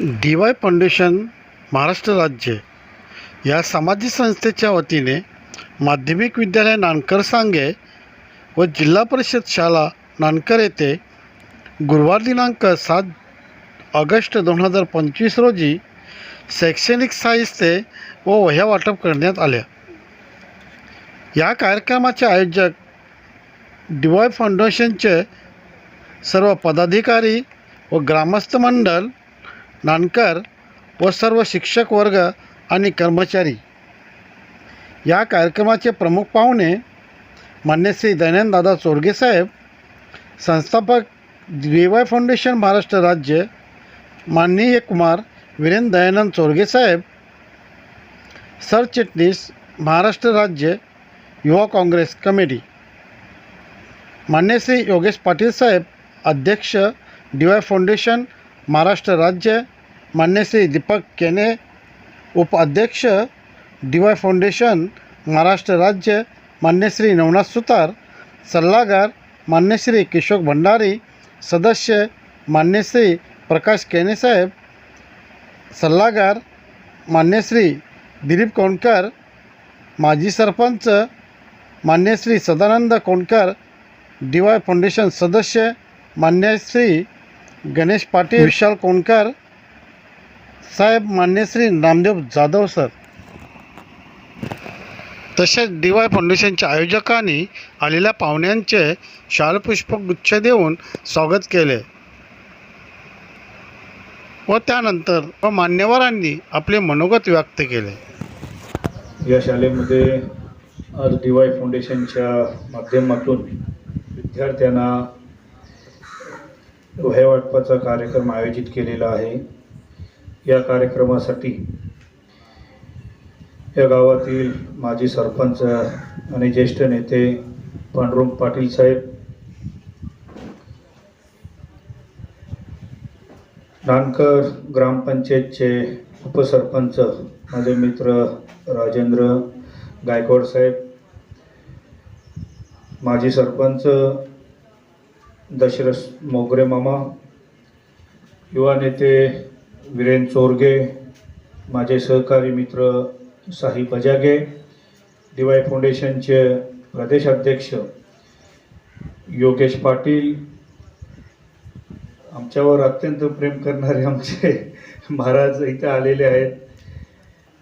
D Y foundation Maharashtra राज्य या सामाजिक संस्थेच्या वतीने माध्यमिक विद्यालय नानकर सांगे व जिल्हा परिषद शाळा नानकर येथे गुरुवार दिनांक सात ऑगस्ट दोन हजार पंचवीस रोजी शैक्षणिक साहित्य व वह्या वाटप करण्यात आल्या या कार्यक्रमाचे आयोजक डी वाय फाउंडेशनचे सर्व पदाधिकारी व ग्रामस्थ मंडळ नानकर व सर्व शिक्षक वर्ग आणि कर्मचारी. या कार्यक्रमाचे प्रमुख पाहुणे मान्य श्री दयानंददादा चोरगे साहेब संस्थापक डी वाय फाउंडेशन महाराष्ट्र राज्य माननीय कुमार वीरेंद्र दयानंद चोरगे साहेब सरचिटणीस महाराष्ट्र राज्य युवा काँग्रेस कमिटी. मान्य श्री योगेश पाटील साहेब अध्यक्ष डी वाय फाउंडेशन महाराष्ट्र राज्य मान्य श्री दीपक केने उपाध्यक्ष डी वाय फाउंडेशन महाराष्ट्र राज्य मान्य श्री नवनाथ सुतार सल्लागार मान्य श्री किशोर भंडारी सदस्य मान्य श्री प्रकाश केनेसाहेब सल्लागार मान्य श्री दिलीप कोणकर माजी सरपंच मान्य Shri Sadanand Konkar D Y foundation सदस्य मान्य श्री गणेश पाटील विशाल कोणकर साहेब मान्य श्री नामदेव जाधव सर. तसेच डी वाय फाउंडेशनच्या आयोजकांनी आलेल्या पाहुण्यांचे शालपुष्पगुच्छ देऊन स्वागत केले. व त्यानंतर व मान्यवरांनी आपले मनोगत व्यक्त केले. या शाळेमध्ये आज डी वाय फाउंडेशनच्या माध्यमातून विद्यार्थ्यांना वह्या वाटपाचा कार्यक्रम आयोजित केलेला आहे. या कार्यक्रमासाठी या गावातील माजी सरपंच आणि ज्येष्ठ नेते पांडुरंग पाटील साहेब नानकर ग्रामपंचायतचे उपसरपंच माझे मित्र राजेंद्र गायकवाड साहेब माजी सरपंच दशरथ मोगरे मामा युवा नेते वीरेन चोरगे माझे सहकारी मित्र साही बजागे दिवाय फाउंडेशनचे प्रदेशाध्यक्ष योगेश पाटील आमच्यावर अत्यंत प्रेम करणारे आमचे महाराज इथे आलेले आहेत.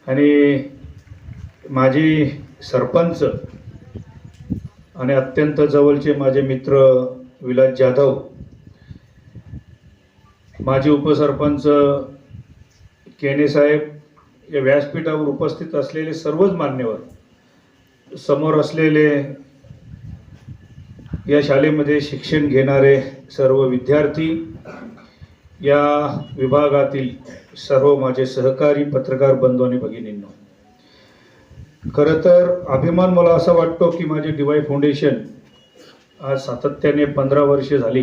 आणि माझी सरपंच आणि अत्यंत जवळचे माझे मित्र विलास जाधव माजी उपसरपंच केने साहेब या व्यासपीठावर उपस्थित असलेले सर्वच मान्यवर समोर असलेले या शाळेमध्ये शिक्षण घेणारे सर्व विद्यार्थी या विभागातील सर्व माझे सहकारी पत्रकार बंधू आणि भगिनींनो. खरं तर अभिमान मला असा वाटतो की माझे डीवाय फाउंडेशन आज सातत्याने पंधरा वर्षे झाली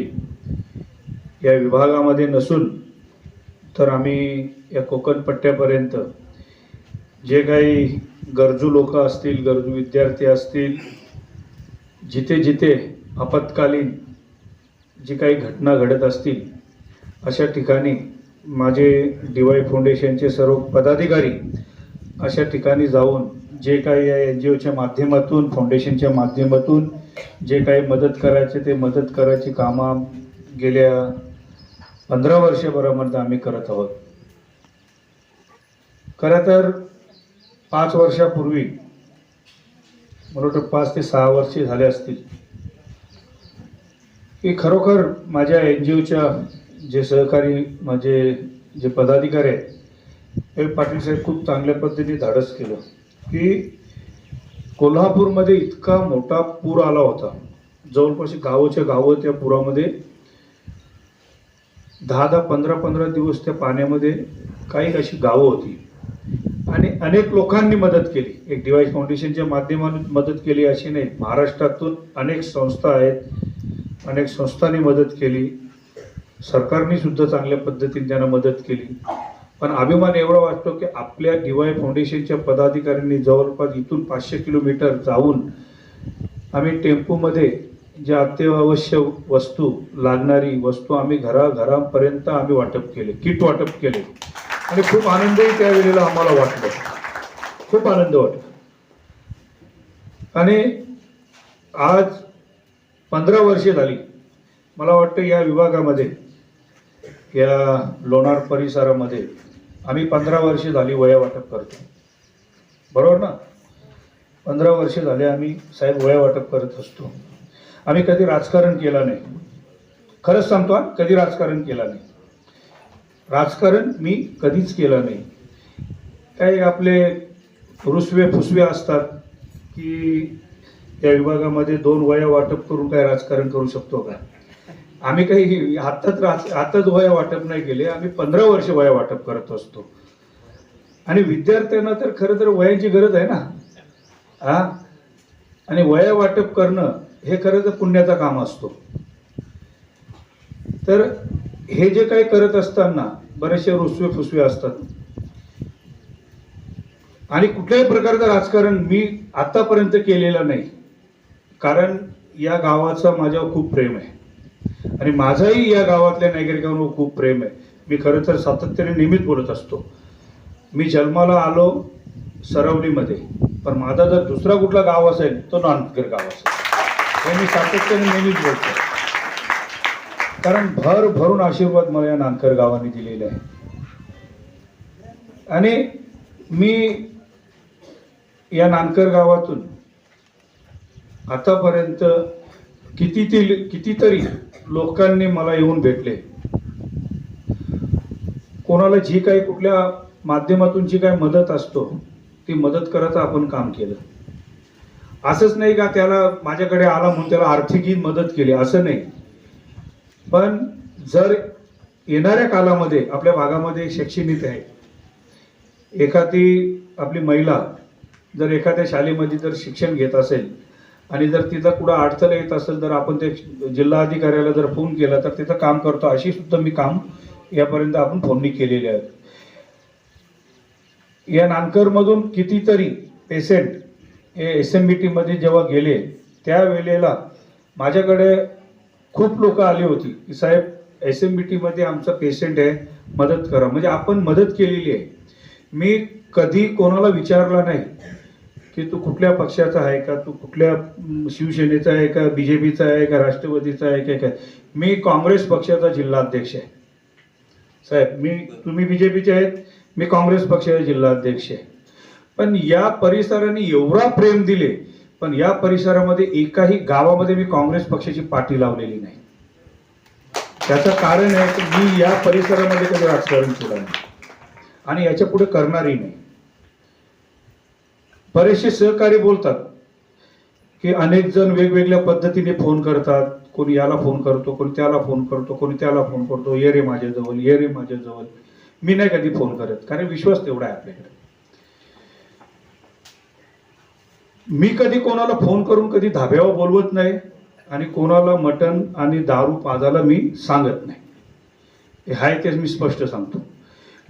या विभागामध्ये नसून तर आम्ही या कोकण पट्ट्यापर्यंत जे काही गरजू लोक असतील गरजू विद्यार्थी असतील जिथे जिथे आपत्कालीन जी काही घटना घडत असतील अशा ठिकाणी माझे डी वाय फाउंडेशनचे सर्व पदाधिकारी अशा ठिकाणी जाऊन जे काही या एन जी ओच्या माध्यमातून फाउंडेशनच्या माध्यमातून जे काही मदत करायचे ते मदत करायची कामं गेल्या पंधरा वर्षभरामध्ये आम्ही करत आहोत. खरं तर पाच वर्षापूर्वी मला वाटतं पाच ते सहा वर्षे झाले असतील की खरोखर माझ्या एन जी ओच्या जे सहकारी माझे जे पदाधिकारी आहेत हे पाटील साहेब खूप चांगल्या पद्धतीने धाडस केलं की कोल्हापूरमध्ये इतका मोठा पूर आला होता. जवळपास गावोच्या गावं त्या पुरामध्ये दहा दहा पंधरा पंधरा दिवस त्या पाण्यामध्ये काही अशी गावं होती. आणि अनेक लोकांनी मदत केली. एक डिवाईस फाउंडेशनच्या माध्यमातून मदत केली अशी नाही. महाराष्ट्रातून अनेक संस्था आहेत. अनेक संस्थांनी मदत केली. सरकारने सुद्धा चांगल्या पद्धतीने त्यांना मदत केली. पण अभिमान एवढा वाटतो की आपल्या डिवाय फाउंडेशनच्या पदाधिकाऱ्यांनी जवळपास इथून पाचशे किलोमीटर जाऊन आम्ही टेम्पोमध्ये ज्या अत्यावश्यक वस्तू लागणारी वस्तू आम्ही घराघरापर्यंत आम्ही वाटप केले किट वाटप केले. आणि खूप आनंदही त्यावेळेला आम्हाला वाटलं. खूप आनंद वाटला. आणि आज पंधरा वर्षे झाली. मला वाटतं या विभागामध्ये या लोणार परिसरामध्ये आम्ही पंधरा वर्षे झाली वया वाटप करतो. बरोबर ना? पंधरा वर्षे झाले आम्ही साहेब वया वाटप करत असतो. आम्ही कधी राजकारण केलं नाही. खरंच सांगतो हा, कधी राजकारण केलं नाही. राजकारण मी कधीच केलं नाही. काही आपले रुसवे फुसवे असतात की त्या विभागामध्ये दोन वया वाटप करून काय राजकारण करू शकतो का? आम्ही काही आत्ताच आताच आत्ताच वया वाटप नाही केले. आम्ही पंधरा वर्ष वया वाटप करत असतो. आणि विद्यार्थ्यांना तर खरं तर वयाची गरज आहे ना? हा आणि वया वाटप करणं हे खरं तर पुण्याचं काम असतो. तर हे जे काही करत असताना बरेचसे रुसवे फुसवे असतात. आणि कुठल्याही प्रकारचं राजकारण मी आतापर्यंत केलेलं नाही. कारण या गावाचं माझ्यावर खूप प्रेम आहे. आणि माझंही या गावातल्या नागरिकांवर खूप प्रेम आहे. मी खरं तर सातत्याने नेहमीच बोलत असतो. मी जन्माला आलो सरवलीमध्ये पण माझा जर दुसरा कुठला गाव असेल तो नांदकर गाव असेल. हे मी सातत्याने नेहमीच बोलतो. कारण भर भरून आशीर्वाद मला या नांदकर गावाने दिलेले आहे. आणि मी या नांदकर गावातून आतापर्यंत कितीतील कितीतरी लोकांनी मला येऊन भेटले. कोणाला जी काही कुठल्या माध्यमातून जी काही मदत असतो ती मदत करायचं आपण काम केलं. असंच नाही का त्याला माझ्याकडे आला म्हणून त्याला आर्थिकही मदत केली असं नाही. पण जर येणाऱ्या कालामध्ये आपल्या भागामध्ये शैक्षणिक आहे एखादी आपली महिला जर एखाद्या शाळेमध्ये जर शिक्षण घेत असेल आणि जर तिचा कुठं अडचण येत असेल तर आपण ते जिल्हाधिकाऱ्याला जर फोन केला तर तिथं काम करतो. अशी सुद्धा मी काम यापर्यंत आपण फोननी केलेले आहेत या नानकरमधून कितीतरी पेशंट हे एस एम बी टीमध्ये जेव्हा गेले त्यावेळेला माझ्याकडे खूप लोक आली होती की साहेब एस एम बी टीमध्ये आमचा पेशंट आहे मदत करा. म्हणजे आपण मदत केलेली आहे. मी कधी कोणाला विचारला नाही. की तू कुठल्या पक्षाचा आहे का? तू कुठल्या शिवसेनेचा आहे का? बी जे पीचा आहे का? राष्ट्रवादीचा आहे का? काय मी काँग्रेस पक्षाचा जिल्हाध्यक्ष आहे. साहेब मी तुम्ही बी जे पीचे आहेत मी काँग्रेस पक्षाचे जिल्हाध्यक्ष आहे. पण या परिसराने एवढा प्रेम दिले पण या परिसरामध्ये एकाही गावामध्ये मी काँग्रेस पक्षाची पाठी लावलेली नाही. त्याचं कारण आहे की मी या परिसरामध्ये कधी राजकारण केलं नाही. आणि याच्यापुढे करणारही नाही. बरेचसे सहकारी बोलतात की अनेक जण वेगवेगळ्या पद्धतीने फोन करतात. कोणी याला फोन करतो कोणी त्याला फोन करतो कोणी त्याला फोन करतो. ये रे माझ्याजवळ ये रे माझ्याजवळ मी नाही कधी फोन करत कारण विश्वास तेवढा आहे आपल्याकडे. मी कधी कोणाला फोन करून कधी धाब्यावर बोलवत नाही आणि कोणाला मटण आणि दारू पाजायला मी सांगत नाही. हे आहे मी स्पष्ट सांगतो.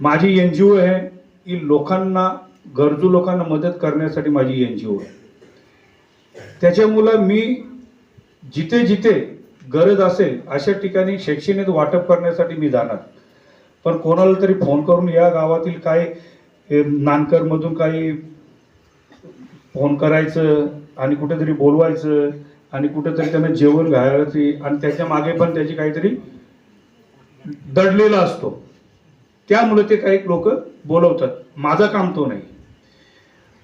माझी एन जी ओ आहे ही लोकांना गरजू लोकांना मदत करण्यासाठी माझी एन जी ओ आहे. त्याच्यामुळं मी जिथे जिथे गरज असेल अशा ठिकाणी शैक्षणिक वाटप करण्यासाठी मी जाणार. पण कोणाला तरी फोन करून या गावातील काही नानकरमधून काही फोन करायचं आणि कुठेतरी बोलवायचं आणि कुठेतरी त्यांना जेवण घालायचं आणि त्याच्यामागे पण त्याची काहीतरी दडलेला असतो. त्यामुळे ते काही लोक बोलवतात. माझं काम तो नाही.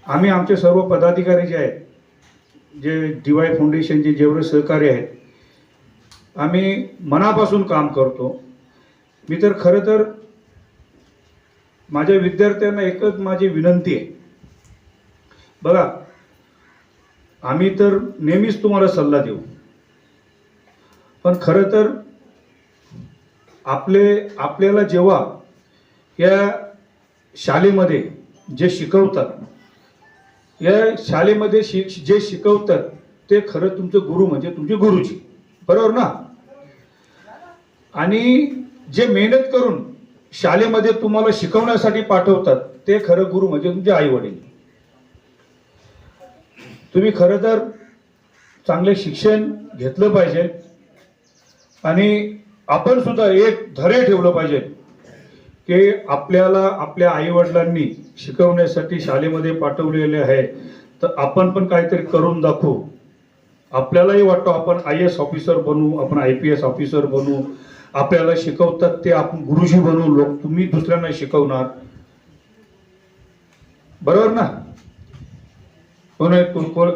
आम्ही आमचे सर्व पदाधिकारी जे आहेत जे डी वाय फाउंडेशनचे जेवढे सहकारी आहेत आम्ही मनापासून काम करतो. मी तर खरं तर माझ्या विद्यार्थ्यांना एकच माझी विनंती आहे. बघा आम्ही तर नेहमीच तुम्हाला सल्ला देऊ. पण खरं तर आपले आपल्याला जेव्हा या शाळेमध्ये जे शिकवतात या शाळेमध्ये शिक जे शिकवतात ते खरं तुमचं गुरु म्हणजे तुमचे गुरुजी. बरोबर ना? आणि जे मेहनत करून शाळेमध्ये तुम्हाला शिकवण्यासाठी पाठवतात ते खरं गुरु म्हणजे तुमचे आई वडील तुम्ही खरं तर चांगले शिक्षण घेतलं पाहिजे. आणि आपण सुद्धा एक धैर्य ठेवलं पाहिजे. की आपल्याला आपल्या आईवडिलांनी शिकवण्यासाठी शाळेमध्ये पाठवलेले आहे. तर आपण पण काहीतरी करून दाखवू. आपल्यालाही वाटतो आपण आय एस ऑफिसर बनू आपण आय पी एस ऑफिसर बनू. आपल्याला शिकवतात ते आपण गुरुजी बनू लोक तुम्ही दुसऱ्यांना शिकवणार. बरोबर ना?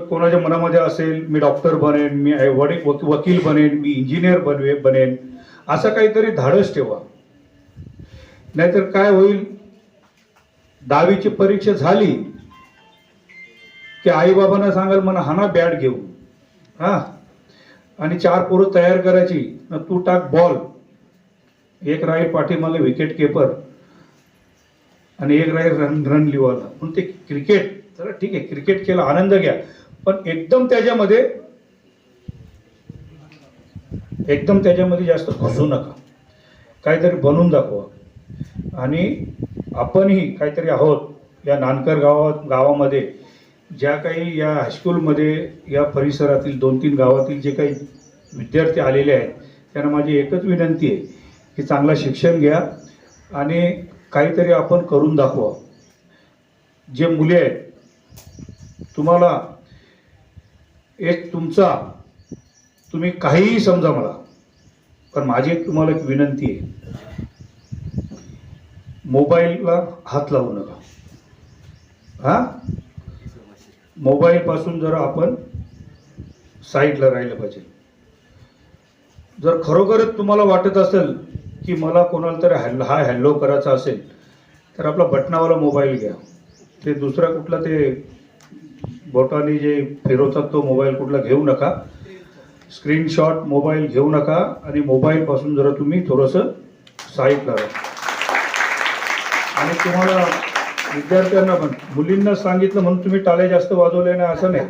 कोणाच्या मनामध्ये असेल मी डॉक्टर बनेन मी वडील वकील बनेन मी इंजिनियर बनवे बनेन. असं काहीतरी धाडस ठेवा. नाहीतर काय होईल? दहावीची परीक्षा झाली की आईबाबांना सांगाल म्हणा हाना बॅट घेऊ हा? आणि चार पोरं तयार करायची. तू टाक बॉल. एक राहील पाठीमागे विकेट किपर आणि एक राहील रन रन लिवायला पण ते क्रिकेट तर ठीक आहे क्रिकेट खेळ आनंद घ्या. पण एकदम त्याच्यामध्ये एकदम त्याच्यामध्ये जास्त घुसू नका. काहीतरी बनवून दाखवा. आणि आपणही काहीतरी आहोत या नानकर गावात गावामध्ये ज्या काही या हायस्कूलमध्ये या परिसरातील दोन तीन गावातील जे काही विद्यार्थी आलेले आहेत त्यांना माझी एकच विनंती आहे की चांगलं शिक्षण घ्या आणि काहीतरी आपण करून दाखवा. जे मुले आहेत तुम्हाला एक तुमचा तुम्ही काहीही समजा मला पण माझी एक तुम्हाला एक विनंती आहे. मोबाईलला हात लावू नका. हा? मोबाईलपासून जरा आपण साईडला राहिलं पाहिजे. जर खरोखरच तुम्हाला वाटत असेल की मला कोणाला तरी हॅल हा हॅल्लो करायचा असेल तर आपला बटनावाला मोबाईल घ्या. ते दुसरा कुठला ते बोटाने जे फिरवतात तो मोबाईल कुठला घेऊ नका. स्क्रीनशॉट मोबाईल घेऊ नका आणि मोबाईलपासून जरा तुम्ही थोडंसं साईडला राहा. आणि तुम्हाला विद्यार्थ्यांना पण मुलींना सांगितलं म्हणून तुम्ही टाळे जास्त वाजवले नाही असं नाही.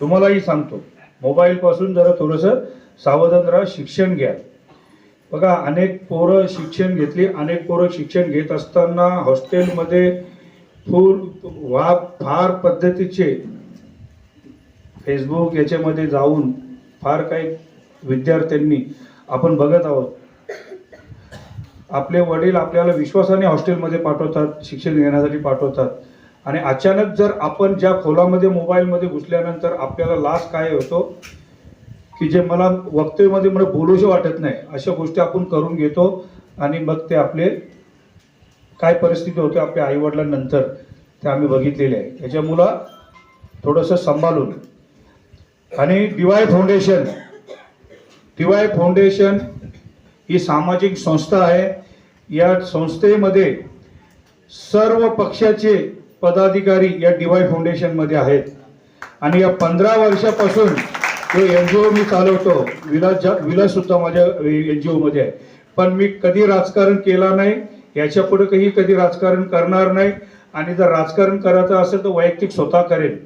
तुम्हालाही सांगतो मोबाईलपासून जरा थोडंसं सावधान राहा शिक्षण घ्या. बघा अनेक पोरं शिक्षण घेतली अनेक पोरं शिक्षण घेत असताना हॉस्टेलमध्ये फुल वा फार पद्धतीचे फेसबुक याच्यामध्ये जाऊन फार काही विद्यार्थ्यांनी आपण बघत आहोत. आपले वडील आपल्याला विश्वासाने हॉस्टेलमध्ये पाठवतात शिक्षण घेण्यासाठी पाठवतात. आणि अचानक जर आपण ज्या खोलामध्ये मोबाईलमध्ये घुसल्यानंतर आपल्याला लास काय होतो की जे मला वक्तव्यमध्ये मला बोलूशी वाटत नाही अशा गोष्टी आपण करून घेतो आणि मग ते आपले काय परिस्थिती होते आपल्या आईवडिलांनंतर ते आम्ही बघितलेले आहे. त्याच्यामुळं थोडंसं सांभाळून. आणि डीवाय फाउंडेशन डीवाय फाउंडेशन ही सामाजिक संस्था आहे. या संस्थेमध्ये सर्व पक्षाचे पदाधिकारी या डीवाय फाउंडेशनमध्ये आहेत. आणि या पंधरा वर्षापासून तो एन जी ओ मी चालवतो. विलास जा विलाससुद्धा माझ्या एन जी ओमध्ये आहे. पण मी कधी राजकारण केला नाही याच्यापुढे काही कधी राजकारण करणार नाही. आणि जर राजकारण करायचं असेल तर वैयक्तिक स्वतः करेन.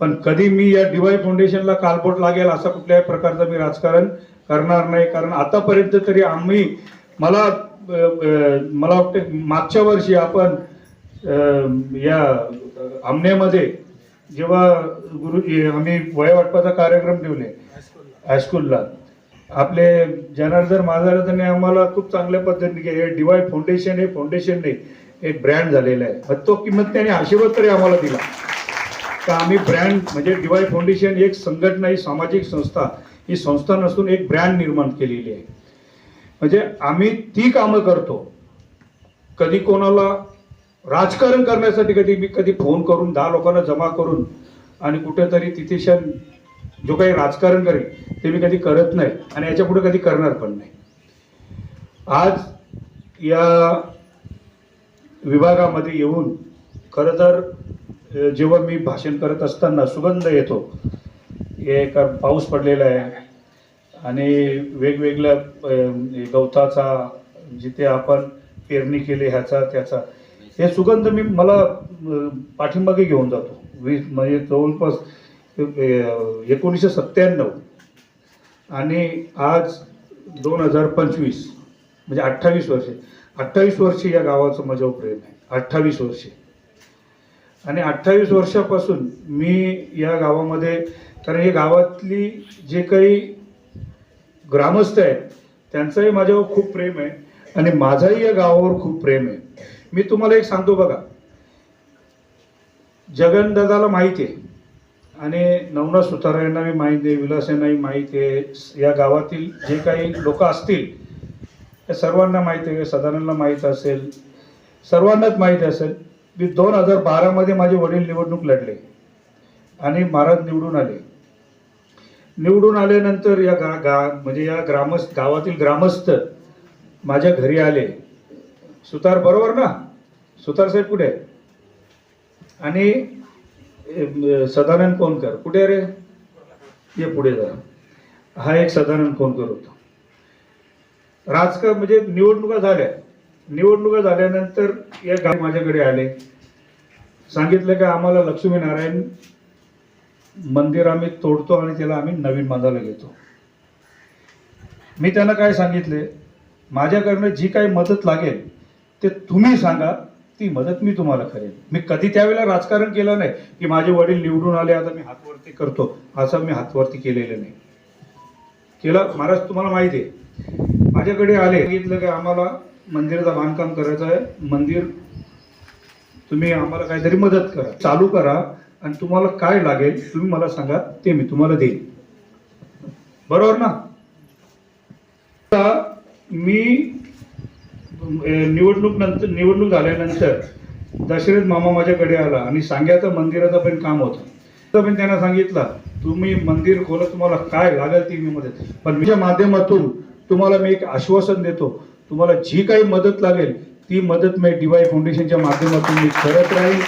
पण कधी मी या डीवाय फाउंडेशनला कालबोट लागेल असा कुठल्याही प्रकारचं मी राजकारण करणार नाही. कारण आतापर्यंत तरी आम्ही मला मला वाटतं मागच्या वर्षी आपण या आमनेमध्ये जेव्हा गुरु आम्ही वयवाटपाचा कार्यक्रम ठेवले हायस्कूलला आपले जनार्दन त्यांनी आम्हाला खूप चांगल्या पद्धतीने हे डिवाय फाउंडेशन हे फाउंडेशन नाही एक ब्रँड झालेला आहे. मग तो किंमत त्याने आशीर्वाद तरी आम्हाला दिला. का आम्ही ब्रँड म्हणजे डिवाय फाउंडेशन एक संघटना ही सामाजिक संस्था ही संस्था नसून एक ब्रँड निर्माण केलेली आहे. म्हणजे आम्ही ती कामं करतो. कधी कोणाला राजकारण करण्यासाठी कधी मी कधी फोन करून दहा लोकांना जमा करून आणि कुठेतरी तिथे शन जो काही राजकारण करेल ते मी कधी करत नाही आणि याच्यापुढे कधी करणार पण नाही. आज या विभागामध्ये येऊन खरं तर जेव्हा मी भाषण करत असताना सुगंध येतो. एक पाऊस पडलेला आहे. आणि वेगवेगळ्या गवताचा जिथे आपण पेरणी केली ह्याचा त्याचा. हे सुगंध मी मला अ, पाठीमागे घेऊन जातो. वीस म्हणजे जवळपास एकोणीसशे सत्त्याण्णव. आणि आज दोन हजार पंचवीस म्हणजे अठ्ठावीस वर्षे. अठ्ठावीस वर्षे या गावाचं माझ्यावर प्रेम आहे. अठ्ठावीस वर्षे. आणि अठ्ठावीस वर्षापासून मी या गावामध्ये कारण हे गावातली जे काही ग्रामस्थ आहेत. त्यांचंही माझ्यावर खूप प्रेम आहे आणि माझंही या गावावर खूप प्रेम आहे. मी तुम्हाला एक सांगतो बघा. जगन दादाला माहिती आहे आणि नवनाथ सुतार यांना मी माहिती आहे विलास यांनाही माहिती आहे. या गावातील जे काही लोक असतील त्या सर्वांना माहिती आहे सदानंदला माहीत असेल सर्वांनाच माहिती असेल. मी दोन हजार बारामध्ये माझे वडील निवडणूक लढले आणि महाराज निवडून आले. निवडून आल्यानंतर या गा गा म्हणजे या ग्रामस्थ गावातील ग्रामस्थ माझ्या घरी आले. सुतार बरोबर ना? सुतार साहेब कुठे आहे? आणि सदानंद कोणकर. कुठे रे? ये पुढे जरा हा एक सदानंद कोणकर होता. राजकारण म्हणजे निवडणुका झाल्या. निवडणुका झाल्यानंतर या गाव माझ्याकडे आले. सांगितलं की आम्हाला लक्ष्मीनारायण मंदिर आम्ही तोडतो आणि त्याला आम्ही नवीन बांधायला घेतो. मी त्यांना काय सांगितले? माझ्याकडनं जी काही मदत लागेल ते तुम्ही सांगा ती मदत मी तुम्हाला करेन. मी कधी त्यावेळेला राजकारण केलं नाही की माझे वडील निवडून आले आता मी हातवरती करतो. असं मी हातवरती केलेलं नाही. केलं? महाराज तुम्हाला माहिती आहे. माझ्याकडे आले. सांगितलं की आम्हाला मंदिराचं बांधकाम करायचं आहे. मंदिर तुम्ही आम्हाला काहीतरी मदत करा. चालू करा. आणि तुम्हाला काय लागेल तुम्ही मला सांगा ते मी तुम्हाला देईन. बरोबर ना? आता मी निवडणूक नंतर निवडणूक झाल्यानंतर दशरथ मामा माझ्याकडे आला आणि सांग्याचं मंदिराचं पण काम होतं. तर मी त्यांना सांगितलं तुम्ही मंदिर खोलत तुम्हाला काय लागेल ती मी मदत पण मीच्या माध्यमातून तुम्हाला मी एक आश्वासन देतो तुम्हाला जी काही मदत लागेल ती मदत मी डीवाय फाउंडेशनच्या माध्यमातून मी करत राहील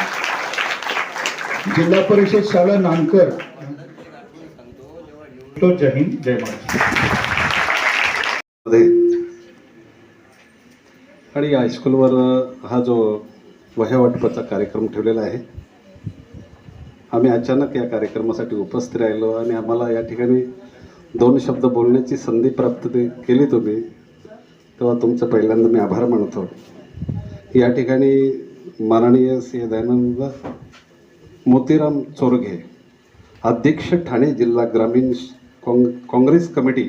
जिल्हा परिषद शाळा नानकर. तो जय हिंद जय महाराष्ट्र आणि हायस्कूलवर हा जो वह्या वाटपाचा कार्यक्रम ठेवलेला आहे आम्ही अचानक या कार्यक्रमासाठी उपस्थित राहिलो आणि आम्हाला या ठिकाणी दोन शब्द बोलण्याची संधी प्राप्त ते- केली तुम्ही तेव्हा तुमचं पहिल्यांदा मी आभार मानतो. या ठिकाणी माननीय श्री दयानंद मोतीराम चोरघे अध्यक्ष ठाणे जिल्हा ग्रामीण काँग काँग्रेस कमिटी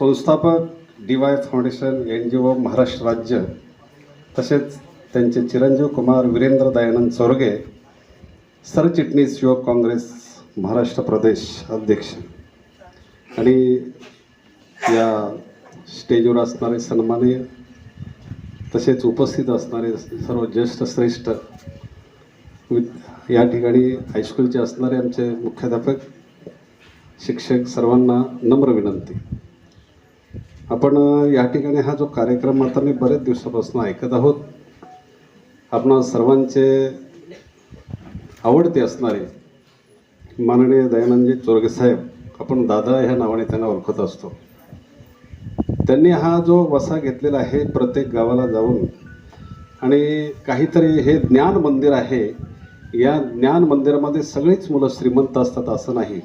संस्थापक D Y foundation N G O Maharashtra राज्य तसेच त्यांचे चिरंजीव कुमार वीरेंद्र दयानंद चोरगे सरचिटणीस युवक काँग्रेस महाराष्ट्र प्रदेश अध्यक्ष. आणि या स्टेजवर असणारे सन्माननीय तसेच उपस्थित असणारे सर्व ज्येष्ठ श्रेष्ठ या ठिकाणी हायस्कूलचे असणारे आमचे मुख्याध्यापक शिक्षक सर्वांना नम्र विनंती. आपण या ठिकाणी हा जो कार्यक्रम आता मी बरेच दिवसापासून ऐकत आहोत आपण सर्वांचे आवडते असणारे माननीय दयानंदजी चोरगेसाहेब आपण दादा ह्या नावाने त्यांना ओळखत असतो. त्यांनी हा जो वसा घेतलेला आहे प्रत्येक गावाला जाऊन आणि काहीतरी हे ज्ञान मंदिर आहे या ज्ञान मंदिरामध्ये सगळीच मुलं श्रीमंत असतात असं नाही.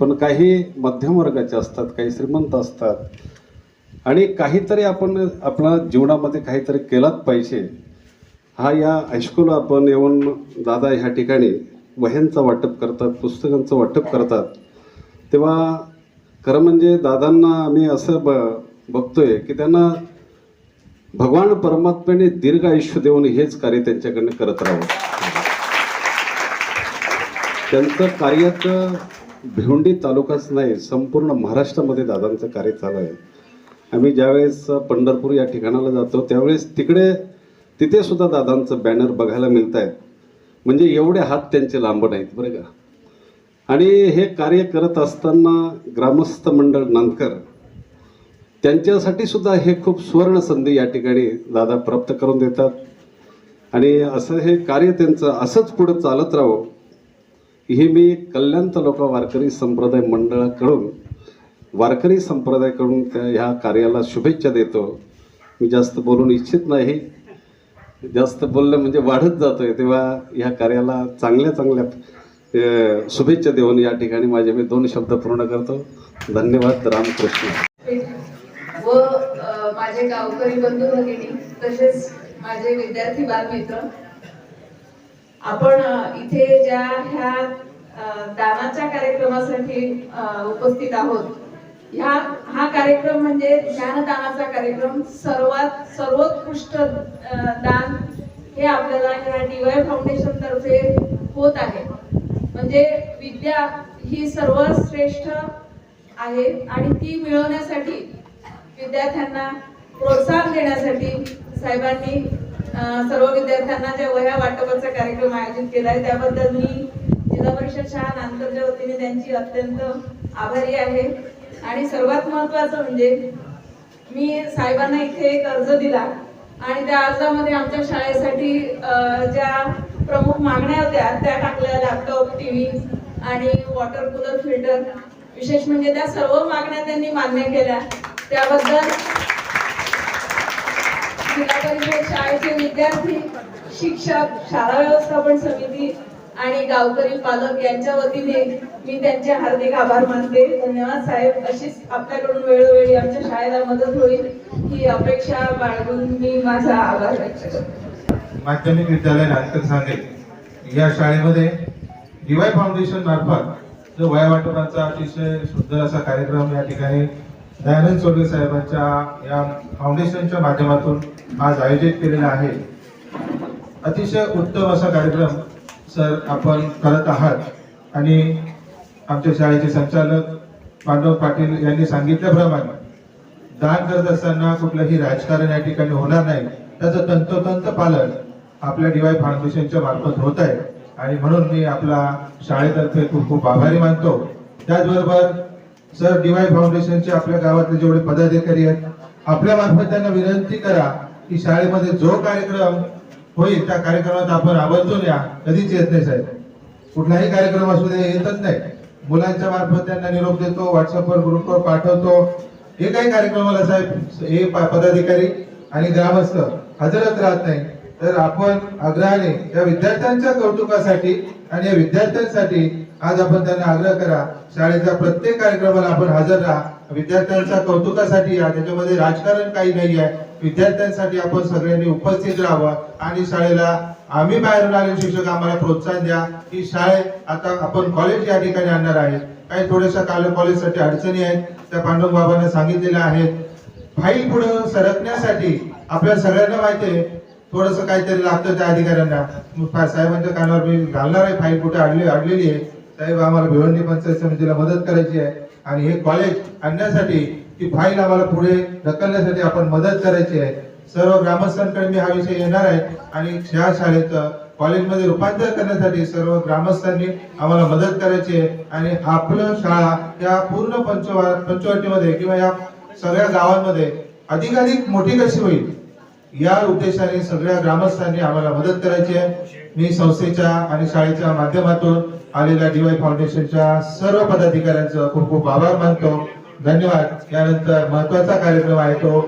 पण काही मध्यम वर्गाचे असतात काही श्रीमंत असतात. आणि काहीतरी आपण आपल्या जीवनामध्ये काहीतरी केलाच पाहिजे. हा या हायस्कूल आपण येऊन दादा ह्या ठिकाणी वह्यांचं वाटप करतात पुस्तकांचं वाटप करतात. तेव्हा खरं म्हणजे दादांना आम्ही असं ब बघतोय की त्यांना भगवान परमात्म्याने दीर्घ आयुष्य देऊन हेच कार्य त्यांच्याकडनं करत राहावं. त्यांचं कार्याचं भिवंडी तालुकाच नाही संपूर्ण महाराष्ट्रामध्ये दादांचं कार्य चालू आहे. आम्ही ज्यावेळेस पंढरपूर या ठिकाणाला जातो त्यावेळेस तिकडे तिथे सुद्धा दादांचं बॅनर बघायला मिळत आहेत म्हणजे एवढे हात त्यांचे लांब नाहीत बरं का? आणि हे कार्य करत असताना ग्रामस्थ मंडळ नांदकर त्यांच्यासाठी सुद्धा हे खूप सुवर्ण संधी या ठिकाणी दादा प्राप्त करून देतात. आणि असं हे कार्य त्यांचं असंच पुढं चालत राहावं हे मी कल्याण तालुका वारकरी संप्रदाय मंडळाकडून वारकरी संप्रदायाकडून त्या ह्या कार्याला शुभेच्छा देतो. मी जास्त बोलून इच्छित नाही. जास्त बोललं म्हणजे वाढत जातो आहे तेव्हा ह्या कार्याला चांगल्या चांगल्या शुभेच्छा देऊन या ठिकाणी माझे मी दोन शब्द पूर्ण करतो. धन्यवाद. रामकृष्ण. व माझे गावकरी बंधू भगिनी तसेच माझे विद्यार्थी बालमित्र आपण इथे ज्या ह्या दानाच्या कार्यक्रमासाठी उपस्थित आहोत. ह्या हा कार्यक्रम म्हणजे ज्ञानदानाचा कार्यक्रम. सर्वात सर्वोत्कृष्ट दान हे आपल्याला ह्या डीवाय फाउंडेशन तर्फे होत आहे. म्हणजे विद्या ही सर्वात श्रेष्ठ आहे आणि ती मिळवण्यासाठी विद्यार्थ्यांना प्रोत्साहन देण्यासाठी साहेबांनी सर्व विद्यार्थ्यांना ज्या वह्या वाटपाचा कार्यक्रम आयोजित केलाय त्याबद्दल मी जिल्हा परिषद शाळा नांदकरच्या वतीने त्यांची अत्यंत आभारी आहे. आणि सर्वात महत्वाचं म्हणजे मी साहेबांना इथे एक अर्ज दिला आणि त्या अर्जामध्ये आमच्या शाळेसाठी ज्या प्रमुख मागण्या होत्या त्या टाकल्या लॅपटॉप टीव्ही आणि वॉटर कूलर फिल्टर विशेष म्हणजे त्या सर्व मागण्या त्यांनी मान्य केल्या. त्याबद्दल जिल्हा परिषद शाळेचे विद्यार्थी शिक्षक शाळा व्यवस्थापन समिती आणि गावकरी पालक यांच्या वतीने मी त्यांचे हार्दिक आभार मानते. धन्यवाद साहेब. अशीच आपल्याकडून वेळोवेळी आमच्या शाळेला मदत होईल ही अपेक्षा बाळगून मी माझा आभार व्यक्त करते. माध्यमिक विद्यालय नाटक सांगेल या शाळेमध्ये डीवाय फाउंडेशन मार्फत जो वया अतिशय सुंदर असा कार्यक्रम या ठिकाणी दयानंद सोडवे साहेबांच्या या फाउंडेशनच्या माध्यमातून आज आयोजित केलेला आहे. अतिशय उत्तम असा कार्यक्रम सर आपण करत आहात. आणि आमच्या शाळेचे संचालक पांडव पाटील यांनी सांगितल्याप्रमाणे दान करत असताना कुठलंही राजकारण या ठिकाणी होणार नाही. त्याचं तंतोतंत पालन आपल्या डीवाय फाउंडेशनच्या मार्फत होत आहे. आणि म्हणून मी आपला शाळेतर्फे खूप खूप आभारी मानतो. त्याचबरोबर सर डीवाय फाउंडेशनचे आपल्या गावातले जेवढे पदाधिकारी आहेत आपल्या मार्फत त्यांना विनंती करा की शाळेमध्ये जो कार्यक्रम होईल त्या कार्यक्रमात आपण आवर्जून या. कधीच येत नाही साहेब. कुठलाही कार्यक्रम असू दे येतच नाही. मुलांच्या मार्फत त्यांना निरोप देतो व्हॉट्सअपवर ग्रुपवर पाठवतो. हे काही कार्यक्रमाला साहेब हे पदाधिकारी आणि ग्रामस्थ हजरच राहत नाही. तर आपण आग्रहाने या विद्यार्थ्यांच्या कौतुकासाठी आणि या विद्यार्थ्यांसाठी आज आपण त्यांना आग्रह करा शाळेच्या प्रत्येक कार्यक्रमाला आपण हजर राहा. विद्यार्थ्यांच्या कौतुकासाठी या त्याच्यामध्ये राजकारण काही नाही आहे. विद्यार्थ्यांसाठी आपण सगळ्यांनी उपस्थित राहावं आणि शाळेला आम्ही बाहेरून आलेले शिक्षक आम्हाला प्रोत्साहन द्या. की शाळेत आता आपण कॉलेज या ठिकाणी आणणार आहे. काही थोड्याशा काल कॉलेजसाठी अडचणी आहेत त्या पांडुरंग बाबांना सांगितलेल्या आहेत. फाईल पुढे सरकण्यासाठी आपल्या सगळ्यांना माहिती आहे थोडस काहीतरी लागतं त्या अधिकाऱ्यांना. साहेबांच्या कानावर मी घालणार आहे फाईल कुठे अडली अडलेली आहे. साहेब आम्हाला भिवंडी पंचायत समितीला मदत करायची आहे आणि हे कॉलेज आणण्यासाठी ती फाईल आम्हाला पुढे ढकलण्यासाठी आपण मदत करायची आहे. सर्व ग्रामस्थांकडे मी हा विषय येणार आहे आणि ह्या शाळेचं कॉलेजमध्ये रूपांतर करण्यासाठी सर्व ग्रामस्थांनी आम्हाला मदत करायची आहे. आणि आपलं शाळा या पूर्ण पंचवा पंचवटीमध्ये किंवा या सगळ्या गावांमध्ये अधिकाधिक मोठी कशी होईल? या उद्देशाने सगळ्या ग्रामस्थांनी आम्हाला मदत करायची आहे. मी संस्थेच्या आणि शाळेच्या माध्यमातून आलेल्या डीवाय फाउंडेशनच्या सर्व पदाधिकाऱ्यांचं खूप खूप आभार मानतो. धन्यवाद. यानंतर महत्त्वाचा कार्यक्रम आहे तो